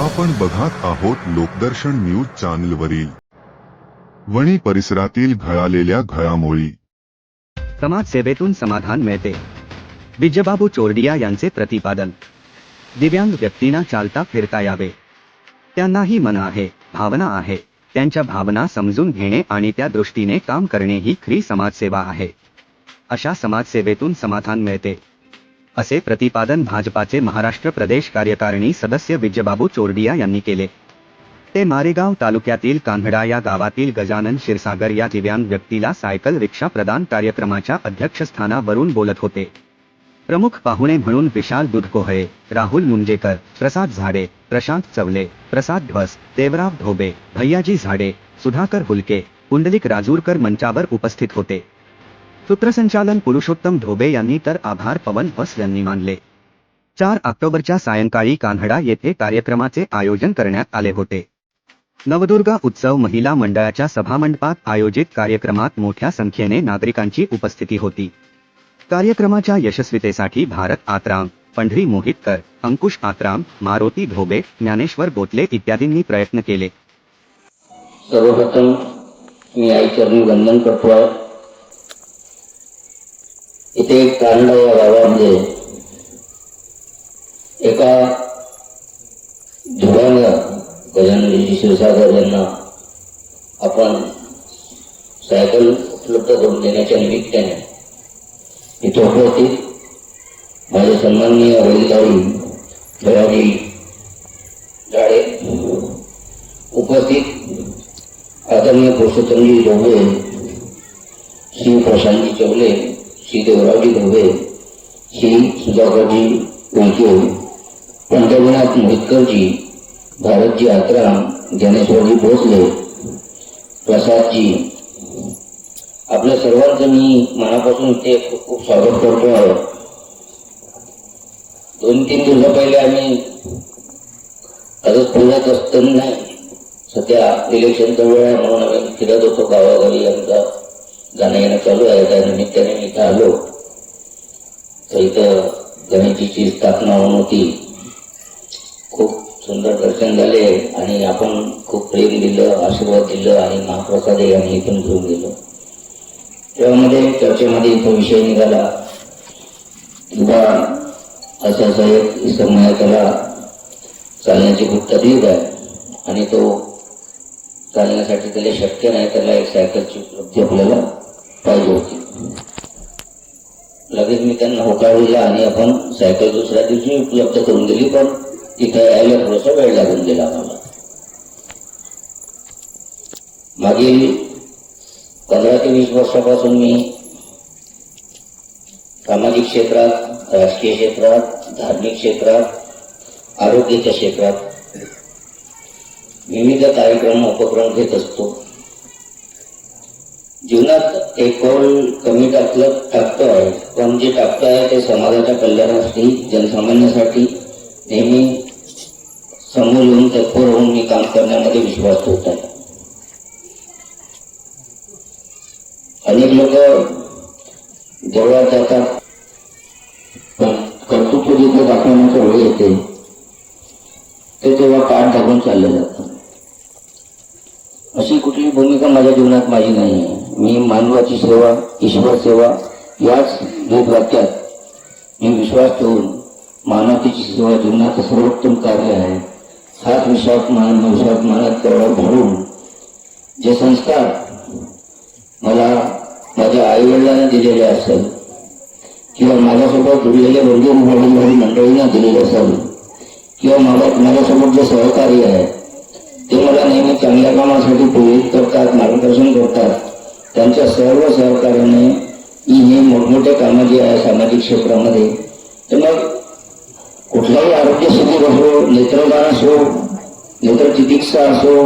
आपण बघत आहोत लोकदर्शन न्यूज चॅनलवरील. वणी परिसरातील घळालेल्या घळामोळी समाजसेवेतून समाधान मिळते. विजयबाबू चोरडिया यांचे प्रतिपादन. दिव्यांग व्यक्तींना चालता फिरता यावे. त्यांनाही मन आहे भावना आहे. त्यांच्या भावना समजून घेणे आणि त्या दृष्टीने काम करणे ही खरी समाजसेवा आहे. अशा समाजसेवेतून समाधान मिळते. असे प्रतिपादन भाजपाचे महाराष्ट्र प्रदेश कार्यकारिणी सदस्य विजयबाबू चोरडिया यांनी केले. ते मारेगाव तालुक्यातील कांघडा या गावातील गजानन क्षीरसागर या दिव्यांग व्यक्तीला सायकल रिक्षा प्रदान कार्यक्रमाच्या अध्यक्षस्थानावरून बोलत होते. प्रमुख पाहुणे म्हणून विशाल दुधकोहळे राहुल मुंजेकर प्रसाद झाडे प्रशांत चवले प्रसाद ध्वस देवराव धोबे भैयाजी झाडे सुधाकर हुलके पुंडलिक राजूरकर मंचावर उपस्थित होते. सूत्रसंचालन पुरुषोत्तम धोबे यांनी तर आभार पवन बस यांनी मानले. चार ऑक्टोबरच्या सायंकाळी कान्हडा येथे कार्यक्रमाचे आयोजन करण्यात आले होते. नवदुर्गा उत्सव महिला मंडळाच्या सभामंडपात आयोजित कार्यक्रमात मोठ्या संख्येने नागरिकांची उपस्थिती होती. कार्यक्रमाच्या यशस्वीतेसाठी भारत आत्राम पंढरी मोहितकर अंकुश आत्राम मारोती धोबे ज्ञानेश्वर गोतले इत्यादींनी प्रयत्न केले. सर्वप्रथम मी आईचरणी वंदन करतो आहे. इथे एक कांडा या गावामध्ये एका धुरानं गजाननजी शिवसागर यांना आपण सायकल उपलब्ध करून देण्याच्या निमित्ताने इथे उपस्थित माझे सन्माननीय वडीलधारी भैयाजी झाडे उपस्थित आदरणीय पुरुषोत्तमजी ढोबे श्री प्रशांतजी चवले श्री देवरावजी धोबे श्री सुधाकरजी उलके पंढरीनाथ मोहितकरजी भारतजी आत्राम ज्ञानेश्वरजी भोसले प्रसादजी आपल्या सर्वांचं मी मनापासून इथे खूप खूप स्वागत करतो आहे दोन तीन दिवसा पहिले आम्ही आजच पुण्यात असताना नाही सध्या इलेक्शनचा वेळ आहे म्हणून आम्ही फिरत होतो गावागावी आमचा जाणं येणं चालू आहे त्या निमित्ताने मी इथं आलो तर इथं गणेशजीची स्थापना होऊन होती. खूप सुंदर दर्शन झाले आणि आपण खूप प्रेम दिलं आशीर्वाद दिलं आणि महाप्रसाद आणि इथून घेऊन गेलो. त्यामध्ये चर्चेमध्ये इथं विषय निघाला. किंवा असा असा एक समय त्याला चालण्याची खूप तकलीफ आहे आणि तो चालण्यासाठी त्याला शक्य नाही त्याला एक सायकलची उपलब्धी आपल्याला पाहिजे होती लगेच मी त्यांना होकार दिला आणि आपण सायकल दुसऱ्या दिवशी उपलब्ध करून दिली पण तिथे यायला थोडासा वेळ लागून गेला आम्हाला. मागील पंधरा ते वीस वर्षापासून मी सामाजिक क्षेत्रात राजकीय क्षेत्रात धार्मिक क्षेत्रात आरोग्याच्या क्षेत्रात विविध कार्यक्रम उपक्रम घेत असतो. जीवनात एक पाऊल कमी टाकलं टाकतो आहे पण जे टाकतो आहे ते समाजाच्या कल्याणासाठी जनसामान्यासाठी नेहमी समोर येऊन तत्पर होऊन मी काम करण्यामध्ये विश्वास होत आहे अनेक लोक देवळात जातात. पण कर्तृत्व जिथे दाखवण्याच्या वेळ येते. ते तेव्हा पाठ दाखवून चालले जातात. अशी कुठली भूमिका माझ्या जीवनात माझी नाही आहे मी मानवाची सेवा ईश्वर सेवा याच वेद वाक्यात मी विश्वास ठेवून मानवतेची सेवा जीवनाचं सर्वोत्तम कार्य आहे. हाच विश्वास मान विश्वास मनात तेवढा भरून जे संस्कार मला माझ्या आईवडिलांना दिलेले असेल किंवा माझ्यासोबत जुळलेल्या वर्गीय वडीलधारी मंडळींना दिलेले असेल किंवा मला माझ्यासोबत जे सहकारी आहे ते मला नेहमी चांगल्या कामासाठी प्रेरित करतात मार्गदर्शन करतात. त्यांच्या सर्व सहकार्याने ही हे मोठमोठे कामं जी आहे सामाजिक क्षेत्रामध्ये तर मग कुठलाही आरोग्य शिबिर असो नेत्रदान असो नेत्रचिकित्सा असो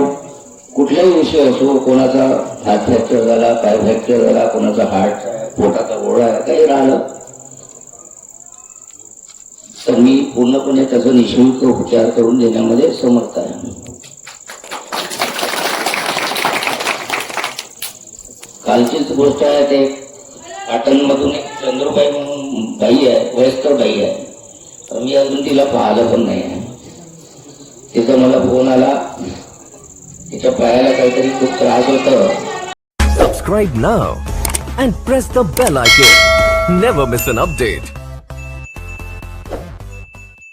कुठलाही विषय असो कोणाचा हात फ्रॅक्चर झाला पाय फ्रॅक्चर झाला कोणाचा हार्ट पोटाचा गोळा आहे काही राहिलं. तर मी पूर्णपणे त्याचा निशुल्क उपचार करून देण्यामध्ये समर्थ आहे. कालचीच गोष्ट आहे ते. पाटणमधून एक चंद्रबाई म्हणून बाई आहे वयस्कर बाई आहे. तर मी अजून तिला पाहिलं पण नाही आहे. तिचा मला फोन आला. तिच्या पायाला काहीतरी खूप त्रास होत. Subscribe now and press the bell icon never miss an update